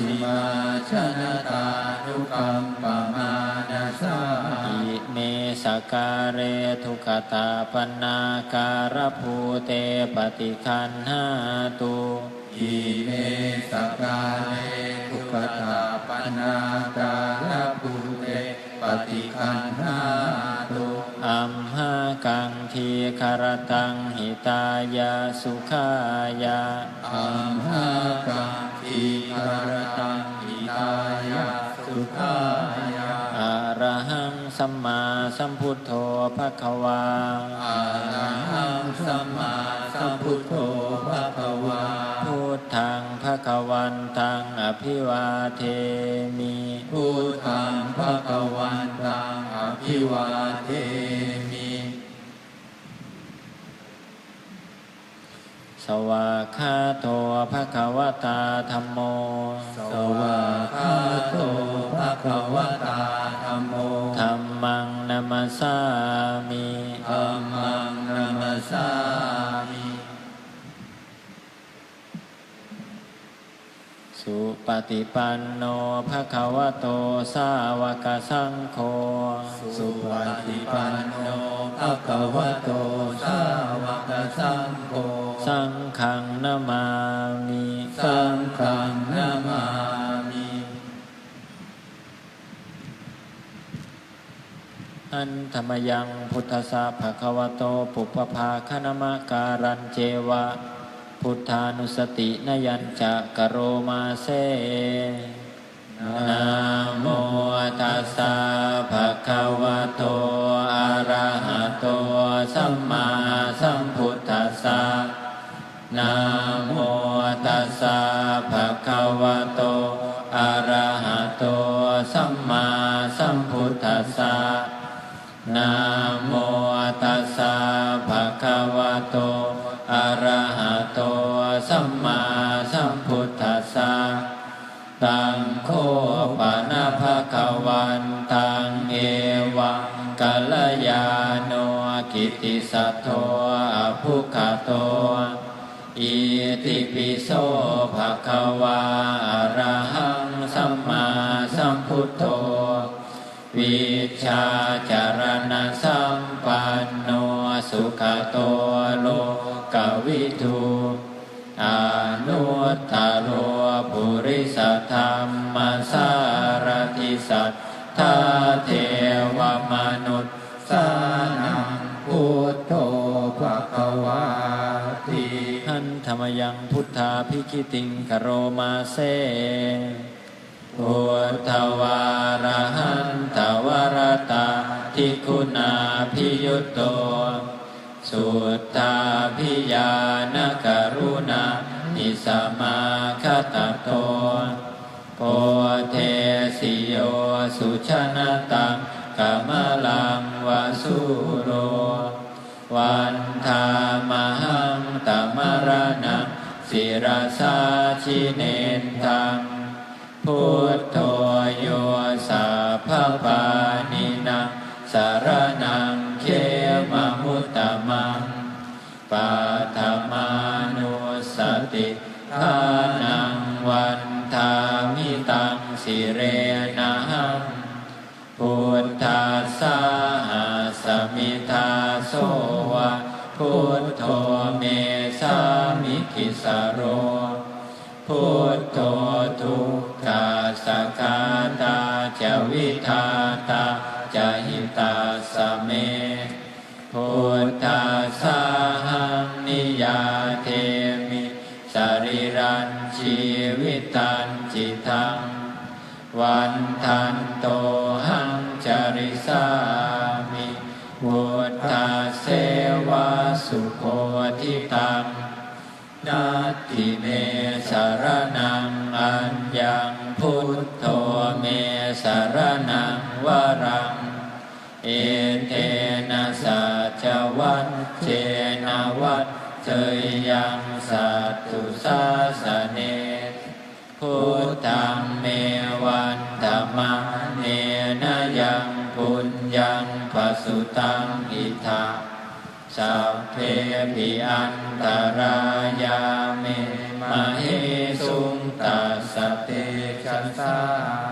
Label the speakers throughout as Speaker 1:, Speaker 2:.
Speaker 1: ชิมาชนะตานุกัมปมานาสา
Speaker 2: อิเมสการเรทุกขตาปนาการภูเตปฏิคันหาตุ
Speaker 1: อิเมสกกาเลทุกขตาปนาการภูเตปฏิคันหาตุ
Speaker 2: อัมหากังทีคารตังหิตายาสุขายา
Speaker 1: อัมหากัง คารตังอิตายาสุขายา
Speaker 2: อะระหังสัมมาสัมพุทโธภะคะวา
Speaker 1: อะระหังสัมมาสัมพุทโธภะคะวา
Speaker 2: พุทธังภะคะวันตังอภิวาเทมิ
Speaker 1: พุทธังภะคะวันตังอภิวาเทมิ
Speaker 2: สวากขาโตภะคะวตาธัมโม
Speaker 1: สวากขาโตภะคะวตาธัมโม
Speaker 2: ธัมมังนัมสสามิ
Speaker 1: ธัมมังนัมสสามิ
Speaker 2: สุปฏิปันโนภะคะวะโตสาวกสังโฆ
Speaker 1: สุปฏิปันโนภะคะวะโตสาวกสังโฆ
Speaker 2: สังฆังนามามิ
Speaker 1: สังฆังนามามิ
Speaker 2: อันธรรมยังพุทธสสะภะคะวะโตปุปภาคณมการันเจวะ พุทธานุสตินยัญจะกโรมาเซนะโมตัสสะภะคะวะโต อะระหะโต สัมมาสัมพุทธัสสะนะโมตัสสะภะคะวะโต อะระหะโต สัมมาสัมพุทธัสสะนะโมตัสสะภะคะวะโต อะระหะ อภุคาโต อิติปิโสภะคะวาอะระหังสัมมาสัมพุทโธ วิชาจารณะสัมปันโนสุขโตโลกวิทูอนุตตโรปุริสธรรมสารติสัทธาเทวมนุษย์
Speaker 1: สานัง
Speaker 2: ยังพุทธาพิคิติงกโรมาเซพุทธวารหันตวรตาทิคุณาพิยุตโต สุตตาพิยานกรุณาอิสมาคตโตโพเทสิโยสุชนะตังกามลังวาสุโร วันธามหัง ตมรณะสิรสาชิเนนทังพุทโธโยสาพพปา งวันทันโตหังจริสามิพุทธาเสวาสุโคทิตังนาทิเมสารนังอัญญังพุทโธเมสารนังวรัง เอเทนะสัจวัตเจนะวัตเจยยังสัต มังเนนยังปุญญังปสุตังอิทาสัพเพปิอันตรายาเมมะเหสุงตัสสะ
Speaker 1: เตชะสา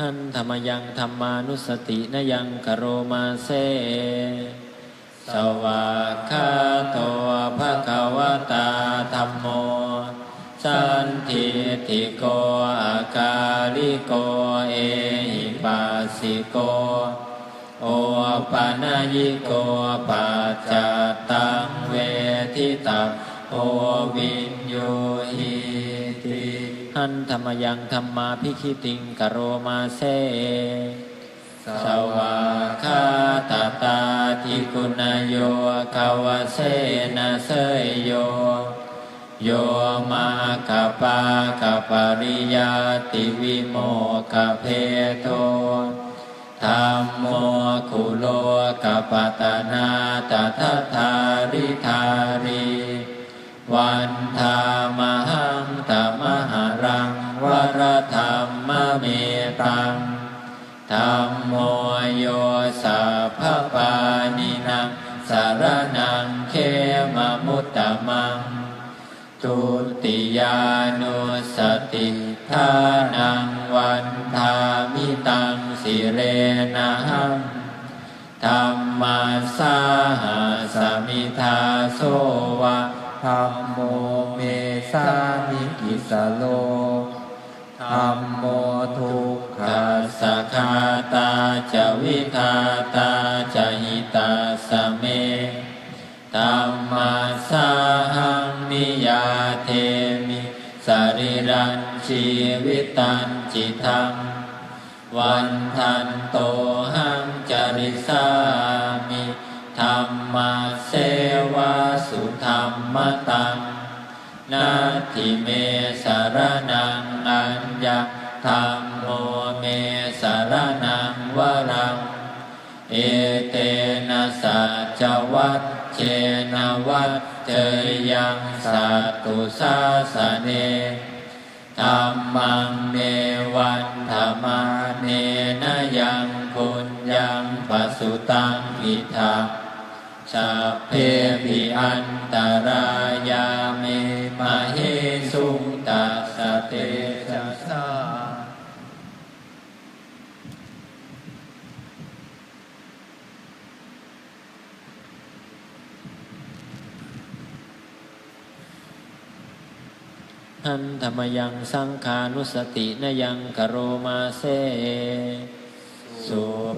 Speaker 2: หันธรรมยังธรรมานุสตินยังกโรมาเซสวากขาโตภะคะวตาธรรมโม สันทิติโกอาการิโกเอหิปัสสิโก โอปานายิโกปัจจตังเวทิตังโอวินโยหิ หันธรรมยังธรรมาพิคิติงกโรมาเซสวากาตาตาทิคุณโยกาวเสนาเสยโย โยมาคาปาคาปริยาติวิโมกเพโทธรรมโมคุโลกปตนาตถาธาริธารี วันธามหา รธรรมเมตังธรรมโมโยสัพพปานินังสารนังเขมมุตตะมังทุติยานุสติทานังวันทามิตังสิเรนะหังธรรมาสาหาสมิทาโสวะ
Speaker 1: ธรรมโมเมสามิกิสโล ธรรมโมทุกขั
Speaker 2: สสะคาตาจะวิคาตาจะหิตาสเมธรรมาสาหังนิยาเทมิสริรันชีวิตันจิตังวันทันโตหังจริสามิธรรมาเสวาสุธรรมตัง นาทิเมสารนังอัญญาธรรมโมเมสารนังวรัง เอเตนะสัจวัตเชนวัตเจยังสัตตุสาสเนธรรมังเมวันธรรมาเนนยังคุณยังปัสสุตังอิทัง สัพเพปิอันตรายาเมมาเฮสุงตัสสะเตชะสาหันธรรมยังสังขานุสตินยังกโรมาเซสุ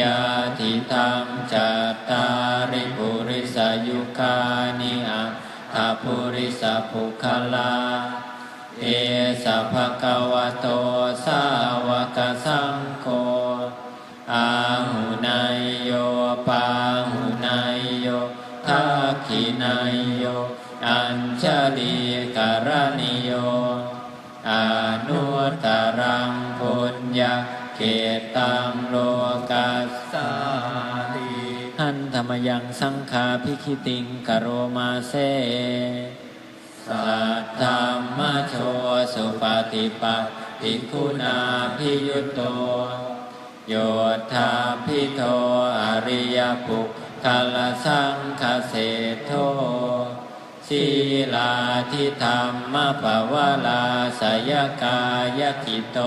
Speaker 2: ยาทิตังจัตตาริปุริสายุคานิอัตถาปุริสภุคลาเอสะภะคะวะโตสาวกสังโฆอาหุนายโยปาหุนายโยทักขินายโย อัญชลีการณิโยอนุตตรังพุญญา เกตังโลกัสสาลีหันธรรมยังสังขาพิคิติงกโรมาเซสัทธรรมโชสุปฏิปัติภิกขุนาพิยุตโตโยธาพิโทอริยปุคคลสังคเสโทศีลาทิธรรมปวาลาสยกายกิโต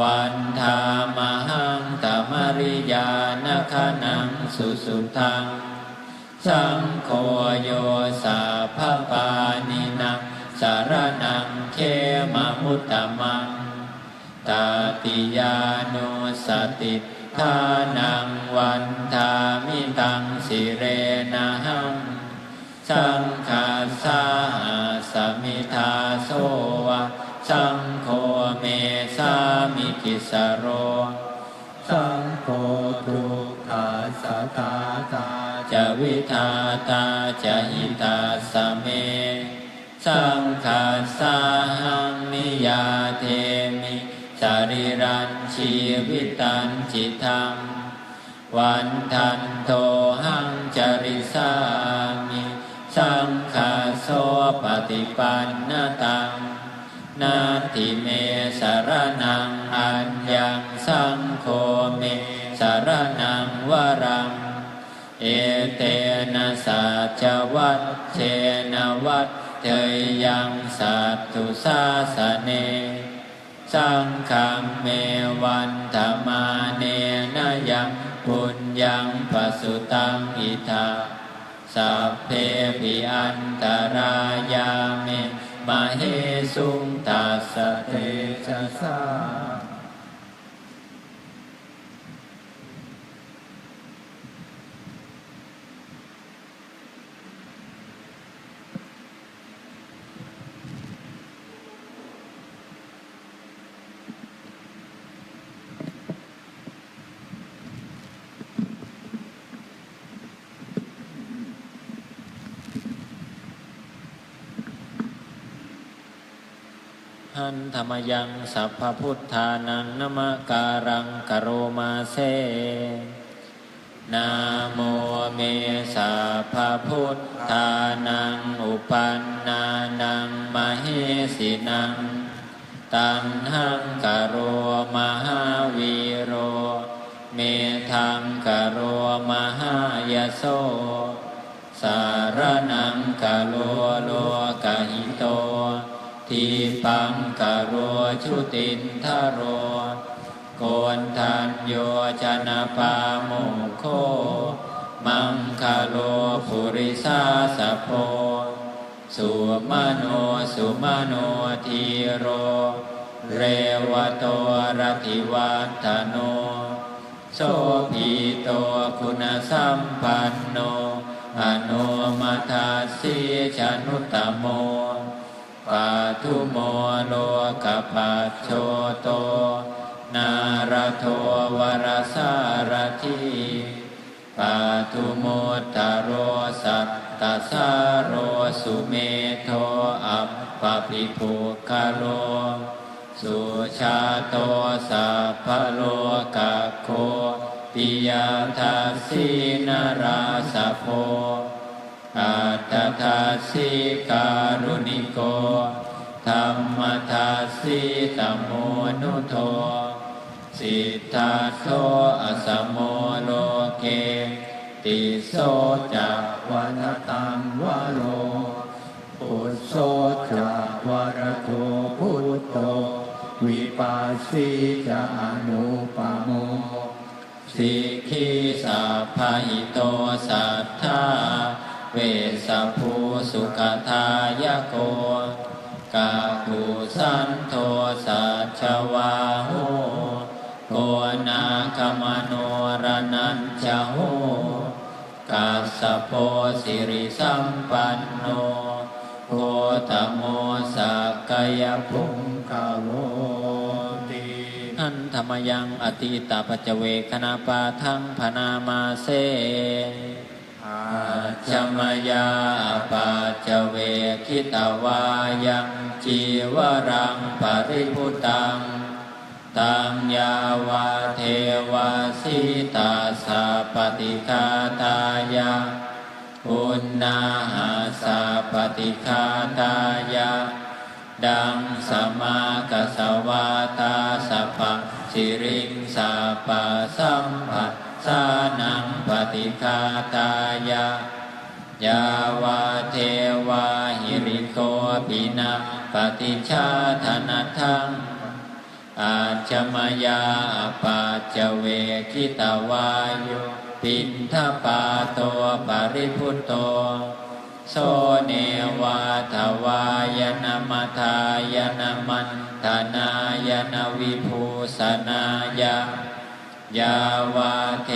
Speaker 2: วันธามหังตมริยานคนังสุสุทัง สังโฆโยสาภปานินังสารนังเขมมุตตะมังตาติยานุสติทานังวันทามิตังสิเรนะหัง สังฆาสาสมิทาโสวะสังามิกิสโรส
Speaker 1: ทุกขาสตาตา
Speaker 2: จะวิทาตาจะหิตาสเม สังขาสาหังนิยาเทมิสาริรันชีวิตันจิตังวันทันโตหังจริสามิ สังขาโสปฏิปันนตัง นาทิเมสารนังอัญญังสังโฆเมสารนังวรัง เอเตนะสัจวัตเชนะวัตเทยยังสัตตุสาสเน สังฆังเมวันธมาเนนะยังปุญญังปสุตังอิทาสัพเพปิอันตรายาเม มาเฮสุงตัสะเต
Speaker 1: เตชะสา
Speaker 2: หันธรรมยังสัพพพุทธานังนมการังกโรมาเซนะโมเมสัพพพุทธานังอุปันนานังมเหสินัง ตันหังกโรมหาวีโร เมทังกโรมหายโสสารนังกโลโลกหิ ปังกโรชุตินทโร โกนทันโยชนะปาโมโค มังคาโลภุริสาสะโพสุมาโนสุมาโนทีโร เรวโตรติวัฒโน โสภีโตคุณสัมปันโน อนุมัทาสีชนุตตโม ปาทุโมโลกปัจโชโต นารโทวรสารทีปาทุโมตตโรสัตตสาโรสุเมโทอัปปปิภูคาโล สุชาโตสัพพโลกโคปิยาทัสสีนาราสะโพ อัตตทัสสิการุณิโกธรรมทัสสิตโมนุโทสิทธาโสอสมโมโลเก ติโสจัก
Speaker 1: วันตังวโรปุสโสจะวรโทพุทโตวิปัสสีจะอนุปโม
Speaker 2: สิกขีสัพพิโตสัทธา เวสภูสุขทายโก กาคุสันโทสัจวาโหโกนาคมโนรนันจโหกัสโพสิริสัมปันโนโคตโมสักกายภูมิ
Speaker 1: กาโวติ
Speaker 2: อันธรรมยังอติตาปัจเจเวคณาปาทังพนามาเซ ชมยาปาจเวคิตวายังจีวรังปริพุตังตังยาวาเทวาสิตาสาปฏิคาตายาปุณนาหาสาปฏิคาตายาดังสมากสวาตาสัพพะสิริงสาปะสัมผัสสานัง ฏิคาตายายาวาเทวาหิริโกปินาปฏิชาธนทังอาจมายาปาจเวคิตาวายุปินทปาโตปริพุตโต โสเนวาทวายนมัทายนมันธนายนวิภูสนายา ยาวาเท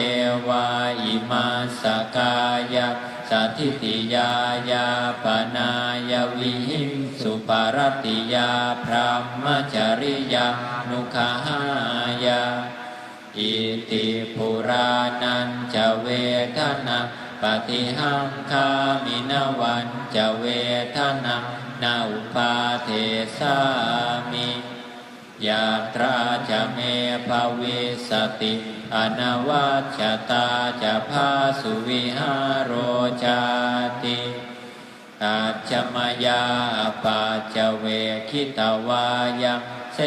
Speaker 2: วาอิมาสกายะสัทธิติยายาปนายวิหิงสุปารติยาพรหมจริยานุขหายาออิติปุรานันจะเวทนาปฏิหังคามินวันจะเวทนานาอุปาเทสามิ ยาตราจะเมภาวิสติอนวัชชตาจะพาสุวิหารโรจาติอาจมายาปัจเวคิตวายังเส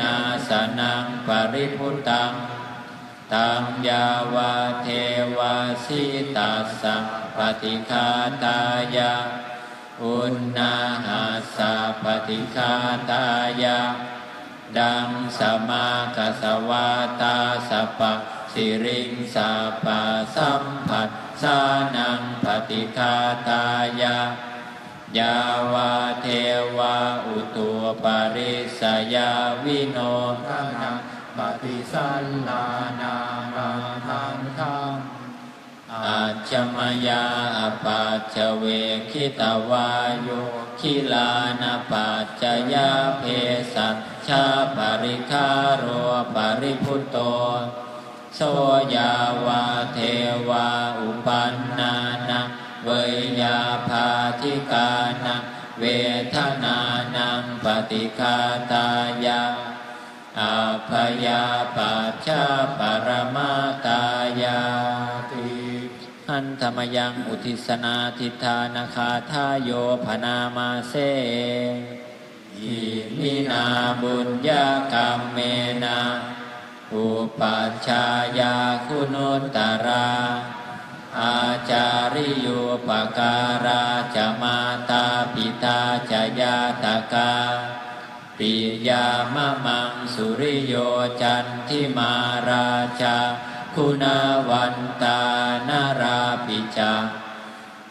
Speaker 2: นาสนังปริพุตังตังยาวาเทวาสิตัสสะปฏิคาตายาอุณาหาสะปฏิคาตายา ดังสมาคสวาตาสปะสิริงสาปะสัมผัสสานังปฏิคาตายายาวาเทวาอุตุปาริสยาวิโน
Speaker 1: พระนังปฏิสันลานารังทังทัง
Speaker 2: อาจมยาอปัจจเวคิตวายุคิลานาปัจจยาเพสัช ชาปริคาโรปริพุตโตโสยาวาเทวาอุปันนานาเวยาภาธิกานังเวทนานังปฏิคาตายาอาภยาปัจจาปรมาตายาติหันธรรมยังอุทิสนาทิธานาคาทาโยพนามาเซ อิมินาบุญญากรรมเมนาอุปัชฌายาคุณุตรา อาจาริโยปการาจะมาตาปิตาจะยาตกาปิยามะมังสุริโยจันทิมาราชา คุณวันตานาราปิจา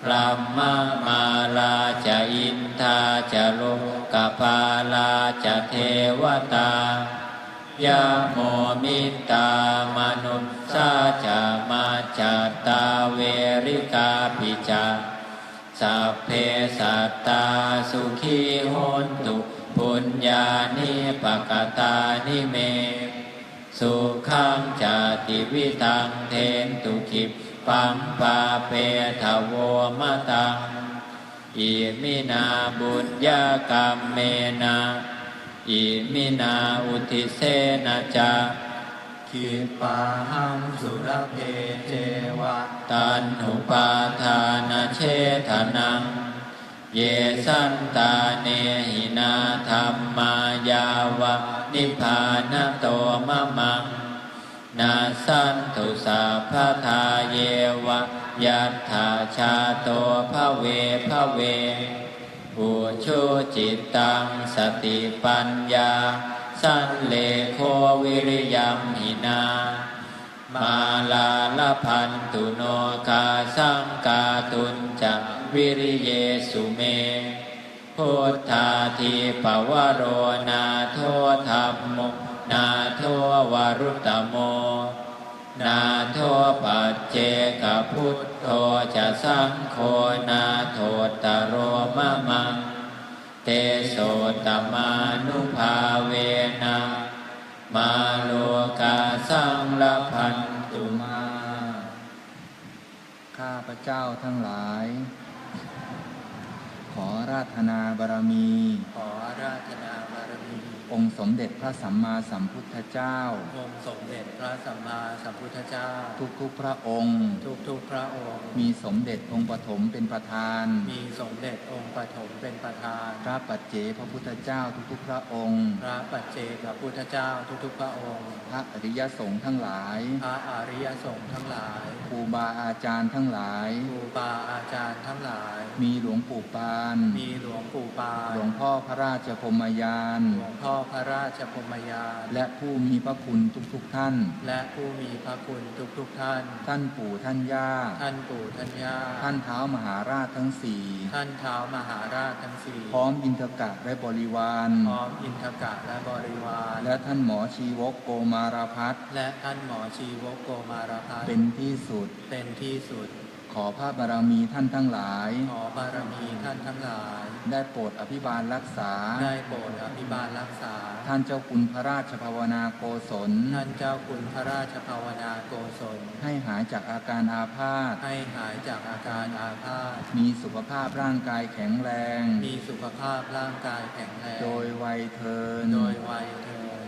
Speaker 2: พระมมาลาจะอินทาจะโลกปาลาจะเทวตายาโมมิตามนุษสาจะมาจัตาเวริกาปิจาสัพเพสัตตาสุขีโหนตุปุญญานิปกตานิเม สุขังจาติวิตังเทนตุขิป ปัมปาเปทะโวมะตังอิมินาบุญญากรรมเมนาอิมินาอุทิเสนาจา
Speaker 1: คิปาหังสุรเพเจวะ
Speaker 2: ตันหุปาทานเชทนัง เยสันตาเนหินาธรรมายาวะนิพพานโตมะมัง นาสันตุสาพะทาเยวะยัตถาชาโตภะเวภะเวอุชุจิตตังสติปัญญา สันเลโควิริยมหินา มาลาลพันตุโนคาสังกาตุนจะวิริเยสุเมพุทธาทีปวโรนาโทธรรมโม นาโทวารุตตโม นาโทปัจเจกพุทโธจะสังโฆนาโทตโรมะมัง เตโสตมานุภาเวนะมาโลกาสังละพันตุมา
Speaker 3: ข้าพระเจ้าทั้งหลาย ขอราธนาบารมี
Speaker 2: ขออาราธนาบารมี
Speaker 3: องค์สมเด็จพระสัมมาสัมพุทธเจ้า
Speaker 2: องค์สมเด็จพระสัมมาสัมพุทธเจ้า
Speaker 3: ทุกๆพระองค์
Speaker 2: ทุกทุกๆพระองค์
Speaker 3: มีสมเด็จองค์ปฐมเป็นประธาน
Speaker 2: มีสมเด็จองค์ปฐมเป็นประธาน
Speaker 3: พระปัจเจกพระพุทธเจ้าทุกๆพระองค์
Speaker 2: พระปัจเจกพุทธเจ้าทุกทุกๆพระองค์
Speaker 3: พระอริยสงฆ์ทั้งหลาย
Speaker 2: พระอริยสงฆ์ทั้งหลาย
Speaker 3: ครูบาอาจารย์ทั้งหลาย
Speaker 2: ครูบาอาจารย์ทั้งหลาย
Speaker 3: มีหลวงปู่ปาน
Speaker 2: มีหลวงปู่ปาน
Speaker 3: หลวงพ่อพระราชพรหมยาน
Speaker 2: หลวงพ่อพระราชพรหมยาน
Speaker 3: และผู้มีพระคุณทุกๆท่าน
Speaker 2: และผู้มีพระคุณทุกทุกๆท่าน
Speaker 3: ท่านปู่ท่านย่า
Speaker 2: ท่านปู่ท่านย่า
Speaker 3: ท่านเท้ามหาราชทั้งสี่
Speaker 2: ท่านเท้ามหาราชทั้งสี่
Speaker 3: พร้อมอินทกะและบริวาร
Speaker 2: พร้อมอินทกะและบริวาร
Speaker 3: และท่านหมอชีวกโกมารพัฒน์
Speaker 2: และท่านหมอชีวกโกมารพัฒน์
Speaker 3: เป็นที่สุด
Speaker 2: เป็นที่สุด
Speaker 3: ขขอพระบารมีท่านทั้งหลาย
Speaker 1: ขอบารมีท่านทั้งหลาย
Speaker 3: ได้โปรดอภิบาลรักษา
Speaker 1: ได้โปรดอภิบาลรักษา
Speaker 3: ท่านเจ้าคุณพระราชภาวนาโกศล
Speaker 1: ท่านเจ้าคุณพระราชภาวนาโกศล
Speaker 3: ให้หายจากอาการอาพาธ
Speaker 1: ให้หายจากอาการอาภาษ
Speaker 3: มีสุขภาพร่างกายแข็งแรง
Speaker 1: มีสุขภาพร่างกายแข็งแรง
Speaker 3: โดยวัยเทิน
Speaker 1: โดยวัยเทิน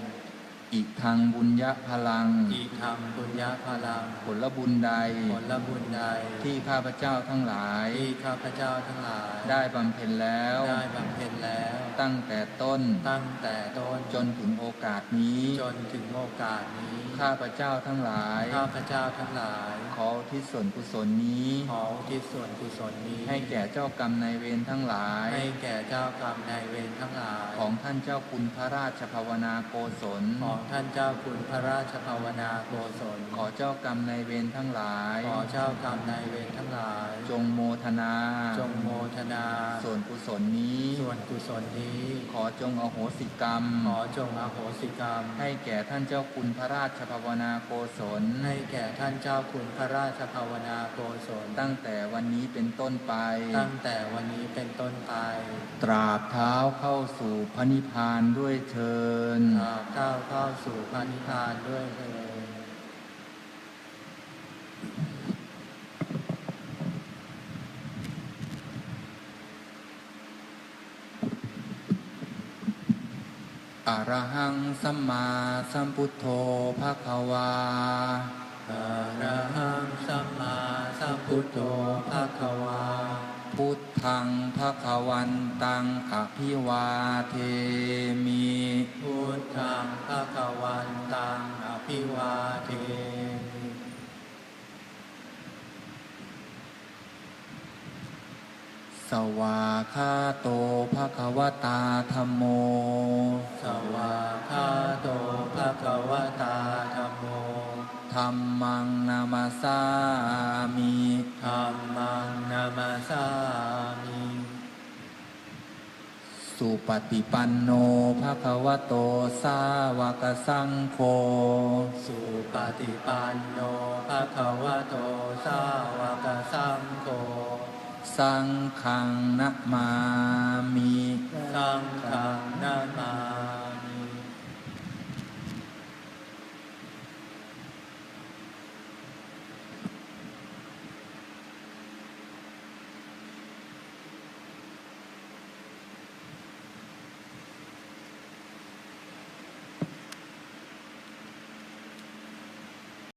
Speaker 3: อีกทางบุญญะพลัง
Speaker 1: อีกทำบุญญาพลัง
Speaker 3: ผลบุญใด
Speaker 1: ผลบุญใด
Speaker 3: ที่ข้าพเจ้าทั้งหลาย
Speaker 1: ที่ข้าพเจ้าทั้งหลาย
Speaker 3: ได้บำเพ็ญแล้ว
Speaker 1: ได้บำเพ็ญแล้ว
Speaker 3: ตั้งแต่ต้น
Speaker 1: ตั้งแต่ต้น
Speaker 3: จนถึงโอกาสนี้
Speaker 1: จนถึงโอกาสนี้
Speaker 3: ข้าพเจ้าทั้งหลาย
Speaker 1: ข้าพเจ้าทั้งหลาย
Speaker 3: ขอที่ส่วนกุศลนี้
Speaker 1: ขออุที่ส่วนกุศลนี้
Speaker 3: ให้แก่เจ้ากรรมนายเวรทั้งหลาย
Speaker 1: ให้แก่เจ้ากรรมนายเวรทั้งหลาย
Speaker 3: ของท่านเจ้าคุณพระราชภาวนาโกศล
Speaker 1: ของท่านเจ้าคุณพระราชภาวนาโกศล
Speaker 3: ขอเจ้ากรรมนายเวรทั้งหลาย
Speaker 1: ขอเจ้ากรรมนายเวรทั้งหลาย
Speaker 3: จงโมทนา
Speaker 1: จงโมทนา
Speaker 3: ส่วนกุศลนี้
Speaker 1: ส่วนกุศลนี้
Speaker 3: ขอจงอโหสิกรรม
Speaker 1: ขอจงอโหสิกรรม
Speaker 3: ให้แก่ท่านเจ้าคุณพระราชภาวนาโกศล
Speaker 1: ให้แก่ท่านเจ้าคุณพระราชภาวนาโกศล
Speaker 3: ตั้งแต่วันนี้เป็นต้นไป
Speaker 1: ตั้งแต่วันนี้เป็นต้นไป
Speaker 3: ตราบเท้าเข้าสู่พระนิพพานด้วยเทิน
Speaker 1: ตราบก้าวเข้าสู่พระนิพพานด้วยเถิด
Speaker 3: อรหังสัมมาสัมพุทโธภะคะวา
Speaker 1: อะระหังสัมมาสัมพุทโธภะคะวา
Speaker 3: พุทธังภะคะวันตังอภิวาเทมิ
Speaker 1: พุทธังภะคะวันตังอภิวาเทมิ
Speaker 3: สวาคาโตภะคะวตาธรรมโม
Speaker 1: สวากขาโตภะคะวตาธัมโม
Speaker 3: ธรรมังนามาสามิ
Speaker 1: สุ
Speaker 3: ปฏิปันโนภะคะวะโต สาวกสังโฆ
Speaker 1: สุปฏิปันโนภะคะวะโต สาวกสังโฆ
Speaker 3: สังฆังนะมามี
Speaker 1: สังฆังนะมา